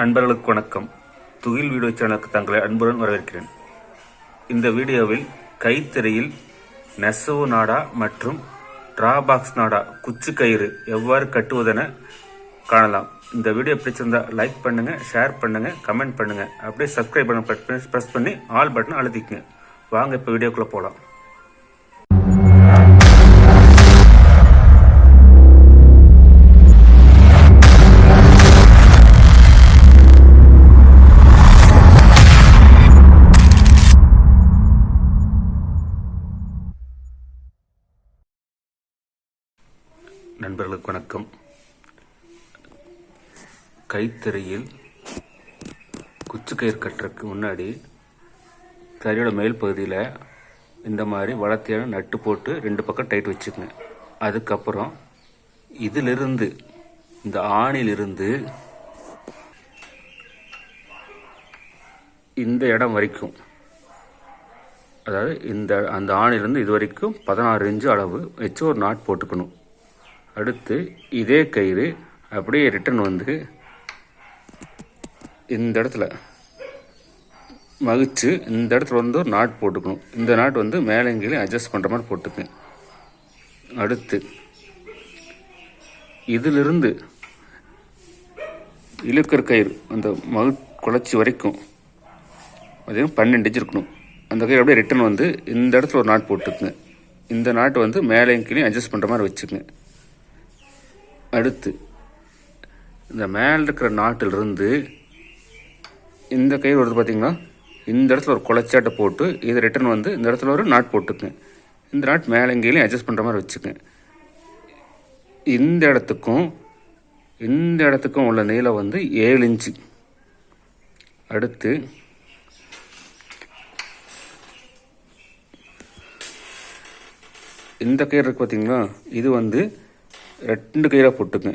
நண்பர்களுக்கு வணக்கம். துகில் வீடியோ சேனலுக்கு தங்களை அன்புடன் வரவேற்கிறேன். இந்த வீடியோவில் கைத்திரையில் நெசவு நாடா மற்றும் டிராபாக்ஸ் நாடா குச்சி கயிறு எவ்வாறு கட்டுவதென காணலாம். இந்த வீடியோ பிடிச்சிருந்தா லைக் பண்ணுங்க ஷேர் பண்ணுங்க கமெண்ட் பண்ணுங்க. அப்படியே சப்ஸ்கிரைப் பண்ண ப்ரெஸ் பண்ணி ஆல் பட்டன் அழுத்திக்கங்க. வாங்க இப்போ வீடியோக்குள்ளே போகலாம் நண்பர்களுக்கு வணக்கம். கைத்தறியில் குச்சிக்கயிறு கட்டுறதுக்கு முன்னாடி தறியோட மேல் பகுதியில் இந்த மாதிரி வளர்த்தியான நட்டு போட்டு ரெண்டு பக்கம் டைட் வச்சுக்கங்க. அதுக்கப்புறம் இதிலிருந்து இந்த ஆணிலிருந்து இந்த இடம் வரைக்கும் அதாவது இந்த அந்த ஆணிலிருந்து இது வரைக்கும் பதினாறு இன்ச்சு அளவு வச்சு ஒரு நாட் போட்டுக்கணும். அடுத்து இதே கயிறு அப்படியே ரிட்டன் வந்து இந்த இடத்துல. மகிச்சு இந்த இடத்துல வந்து ஒரு நாட் போட்டுக்கணும். இந்த நாட் வந்து மேலே கீழே அட்ஜஸ்ட் பண்ணுற மாதிரி போட்டுக்கங்க அடுத்து இதிலிருந்து இழுக்கிற கயிறு அந்த மகு குளச்சி வரைக்கும் அதே பன்னெண்டு இன்ச் இருக்கணும். அந்த கயிறு அப்படியே ரிட்டன் வந்து இந்த இடத்துல ஒரு நாட் போட்டுக்குங்க இந்த நாட் வந்து மேலே கீழே அட்ஜஸ்ட் பண்ணுற மாதிரி வச்சுக்கங்க. அடுத்து இந்த மேலே இருக்கிற நாட்டிலிருந்து இந்த கயிறு வருது பார்த்திங்கன்னா இந்த இடத்துல ஒரு குளச்சாட்டை போட்டு இதை ரிட்டன் வந்து இந்த இடத்துல ஒரு நாட் போட்டுக்குங்க இந்த நாட் மேலே எங்கேயும் அட்ஜஸ்ட் பண்ணுற மாதிரி வச்சுக்கேன் இந்த இடத்துக்கும் இந்த இடத்துக்கும் உள்ள நீளம் வந்து ஏழு இன்ச்சு. அடுத்து இந்த கயிறு இருக்கு பார்த்தீங்களா இது வந்து ரெண்டு கயிறாக போட்டுங்க.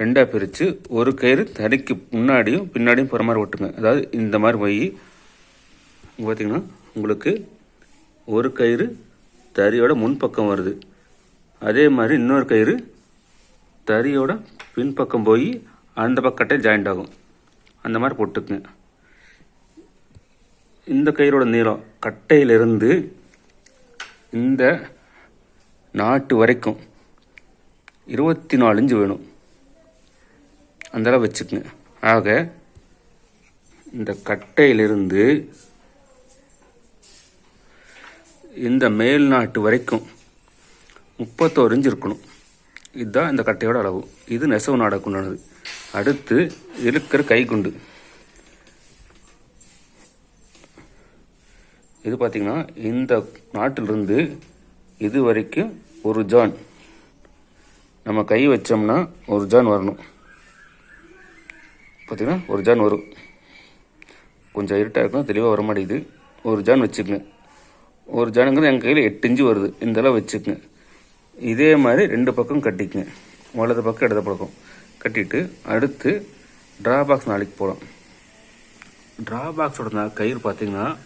ரெண்டாக பிரித்து ஒரு கயிறு தறிக்கு முன்னாடியும் பின்னாடியும் போகிற மாதிரி ஓட்டுங்க அதாவது இந்த மாதிரி போய் பார்த்தீங்கன்னா உங்களுக்கு ஒரு கயிறு தறியோட முன்பக்கம் வருது. அதே மாதிரி இன்னொரு கயிறு தறியோட பின்பக்கம் போய் அந்த பக்கட்டே ஜாயிண்ட் ஆகும். அந்த மாதிரி போட்டுக்குங்க. இந்த கயிறோட நீளம் கட்டையிலிருந்து இந்த நாட்டு வரைக்கும் இருபத்தி நாலு இன்ச்சு வேணும். அந்த அளவு வச்சுக்கோங்க. ஆக இந்த கட்டையிலிருந்து இந்த மேல் நாட்டு வரைக்கும் முப்பத்தோரு இன்ச்சு இருக்கணும். இதுதான் இந்த கட்டையோட அளவு. இது நெசவு நாடக்குண்டானது அடுத்து இருக்கிற கைக்குண்டு. இது பார்த்திங்கன்னா இந்த நாட்டிலிருந்து இது வரைக்கும் ஒரு ஜான். நம்ம கை வச்சோம்னா ஒரு ஜான் வரணும். பார்த்திங்கன்னா ஒரு ஜான் வரும். கொஞ்சம் இருட்டாக இருக்கும் தெளிவாக வர மாட்டேங்குது ஒரு ஜான் வச்சுக்கங்க. ஒரு ஜானுங்கிறது எங்கள் கையில் எட்டு இஞ்சு வருது. இந்த அளவு இதே மாதிரி ரெண்டு பக்கம் கட்டிக்குங்க. வலது பக்கம் இடது பக்கம். கட்டிட்டு அடுத்து ட்ரா பாக்ஸ் நாளைக்கு போகலாம் ட்ரா பாக்ஸோட கயிறு பார்த்திங்கன்னா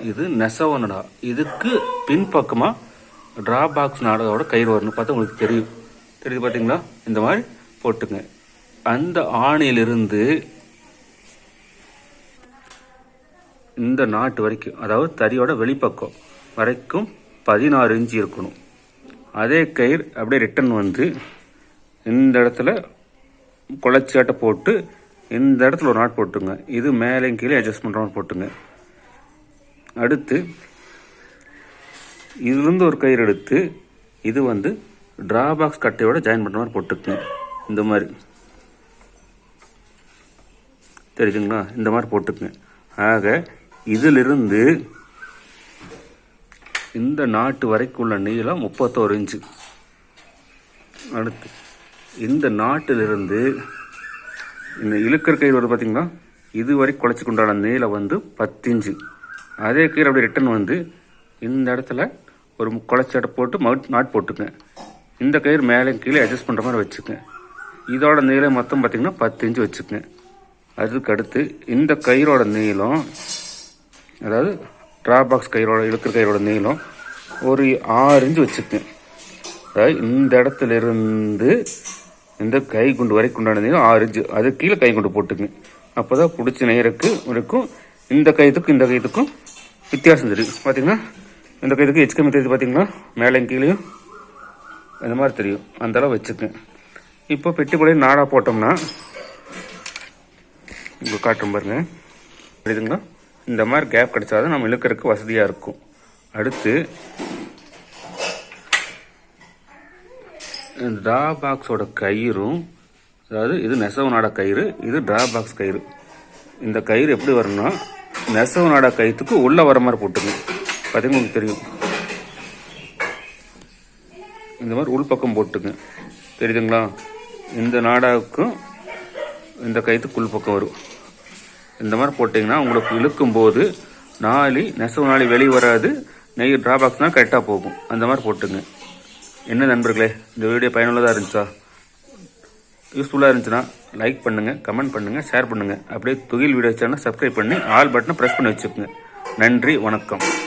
இது நெசவு நடா இதுக்கு பின்பக்கமாக ட்ரா பாக்ஸ் நாடகோட கயிறு வரணும். பார்த்தா உங்களுக்கு தெரியும். தெரியுது பார்த்தீங்களா இந்த மாதிரி போட்டுங்க. அந்த ஆணையிலிருந்து இந்த நாட்டு வரைக்கும் அதாவது தறியோட வெளிப்பக்கம் வரைக்கும் பதினாறு இன்ச்சு இருக்கணும். அதே கயிறு அப்படியே ரிட்டன் வந்து இந்த இடத்துல குளச்சாட்டை போட்டு இந்த இடத்துல ஒரு நாட் போட்டுங்க. இது மேலேயும் கீழே அட்ஜஸ்ட் பண்ணுற மாதிரி போட்டுங்க. அடுத்து இதுலேருந்து ஒரு கயிறு எடுத்து இது வந்து ட்ராபாக்ஸ் கட்டையோட ஜாயின் பண்ணுற மாதிரி போட்டுக்குங்க இந்த மாதிரி. தெரியுதுங்களா? இந்த மாதிரி போட்டுக்குங்க ஆக இதிலிருந்து இந்த நாட்டு வரைக்குள்ள நீளம் முப்பத்தோரு இன்ச்சு. அடுத்து இந்த நாட்டிலிருந்து இந்த இழுக்கிற கயிறு வருது பார்த்தீங்களா இது வரைக்கும் குழைச்சி கொண்டாட நீளம் வந்து பத்து இன்ச்சு. அதே கயிறு அப்படியே ரிட்டன் வந்து இந்த இடத்துல ஒரு குளச்சாட்டை போட்டு மவுட் நாட் போட்டுக்கேன் இந்த கயிறு மேலே கீழே அட்ஜஸ்ட் பண்ணுற மாதிரி வச்சுக்கங்க. இதோட நீளம் மொத்தம் பார்த்திங்கன்னா பத்து இன்ச்சு வச்சுக்கங்க. அதுக்கு அடுத்து இந்த கயிறோட நீளம் அதாவது ட்ரா பாக்ஸ் கயிறோட இழுக்கிற கயிறோட நீளம் ஒரு ஆறு இன்ச்சு வச்சுக்கங்க. அதாவது இந்த இடத்துல இருந்து இந்த கை குண்டு வரைக்கும் உண்டான நீளம் ஆறு இன்ச்சு அது கீழே கை குண்டு போட்டுக்குங்க. அப்போ தான் பிடிச்சி நெய்யறதுக்கு வரைக்கும் இந்த கயிறுக்கும் இந்த கயிற்றுக்கும் வித்தியாசம் தெரியும். பார்த்திங்கன்னா இந்த கயிறுக்கு எச்சு கம்மி தெரியுது பார்த்தீங்கன்னா மேலே கீழேயும் இந்த மாதிரி தெரியும். அந்த அளவு வச்சுக்கேன் இப்போ பெட்டி நாடாக போட்டோம்னா இங்கே காட்டும் பாருங்க. புரியுதுங்களா? இந்த மாதிரி கேப் கிடைச்சாதான் நம்ம இழுக்கிறதுக்கு வசதியாக இருக்கும். அடுத்து இந்த ட்ரா பாக்ஸோட கயிறும் அதாவது இது நெசவு நாடா கயிறு இது ட்ரா பாக்ஸ் கயிறு. இந்த கயிறு எப்படி வரணும்னா நெசவு நாடா கயிற்றுக்கு உள்ளே வர மாதிரி போட்டுங்க பார்த்தீங்கன்னா உங்களுக்கு தெரியும். இந்த மாதிரி உள்பக்கம் போட்டுங்க. தெரியுதுங்களா? இந்த நாடாவுக்கும் இந்த கயிற்றுக்கு உள்பக்கம் வரும். இந்த மாதிரி போட்டிங்கன்னா உங்களுக்கு இழுக்கும்போது நாளி நெசவு நாளி வெளியே வராது. நெய் ட்ராபாக்ஸ்னால் கரெக்டாக போகும். அந்த மாதிரி போட்டுங்க. என்ன நண்பர்களே இந்த வீடியோ பயனுள்ளதாக இருந்துச்சா? யூஸ்ஃபுல்லாக இருந்துச்சுன்னா லைக் பண்ணுங்கள் கமெண்ட் பண்ணுங்கள் ஷேர் பண்ணுங்கள் அப்படியே துகில் வீடியோ சேனல் சப்ஸ்கிரைப் பண்ணி ஆல் பட்டனை ப்ரெஸ் பண்ணி வச்சுக்கோங்க. நன்றி வணக்கம்.